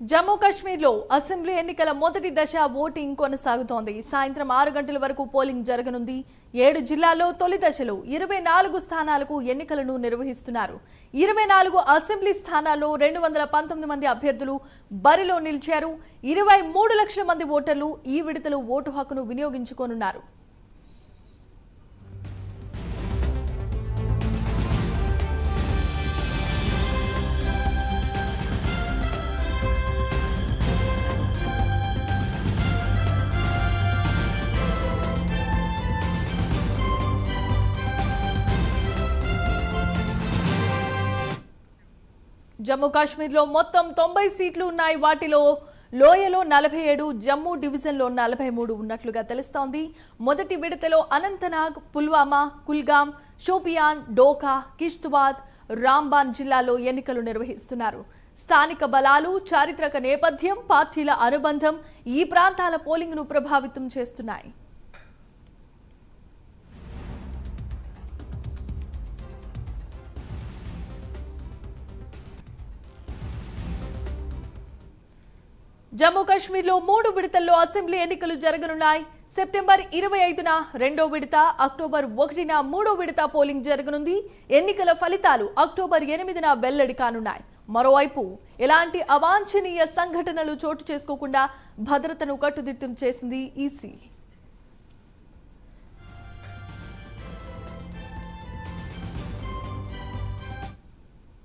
జమ్మూ కాశ్మీర్లో అసెంబ్లీ ఎన్నికల మొదటి దశ ఓటింగ్ కొనసాగుతోంది. సాయంత్రం ఆరు గంటల వరకు పోలింగ్ జరగనుంది. ఏడు జిల్లాల్లో తొలి దశలో ఇరవై నాలుగు స్థానాలకు ఎన్నికలను నిర్వహిస్తున్నారు. ఇరవై నాలుగు అసెంబ్లీ స్థానాల్లో రెండు వందల పంతొమ్మిది మంది అభ్యర్థులు బరిలో నిలిచారు. ఇరవై మూడు లక్షల మంది ఓటర్లు ఈ విడతలో ఓటు హక్కును వినియోగించుకోనున్నారు. జమ్మూ కాశ్మీర్లో మొత్తం తొంభై సీట్లు ఉన్నాయి. వాటిలో లోయలో నలభై ఏడు జమ్మూ డివిజన్లో నలభై మూడు ఉన్నట్లుగా తెలుస్తోంది. మొదటి విడతలో అనంతనాగ్ పుల్వామా కుల్గాం షోపియాన్ డోకా కిష్త్వాద్ రాంబాన్ జిల్లాలో ఎన్నికలు నిర్వహిస్తున్నారు. స్థానిక బలాలు చారిత్రక నేపథ్యం పార్టీల అనుబంధం ఈ ప్రాంతాల పోలింగ్ను ప్రభావితం చేస్తున్నాయి. జమ్మూ కాశ్మీర్లో మూడు విడతల్లో అసెంబ్లీ ఎన్నికలు జరగనున్నాయి. సెప్టెంబర్ ఇరవై ఐదున రెండో విడత అక్టోబర్ ఒకటిన మూడో విడత పోలింగ్ జరగనుంది. ఎన్నికల ఫలితాలు అక్టోబర్ ఎనిమిదిన వెల్లడి కానున్నాయి. మరోవైపు ఎలాంటి అవాంఛనీయ సంఘటనలు చోటు చేసుకోకుండా భద్రతను కట్టుదిట్టం చేసింది ఈసీ.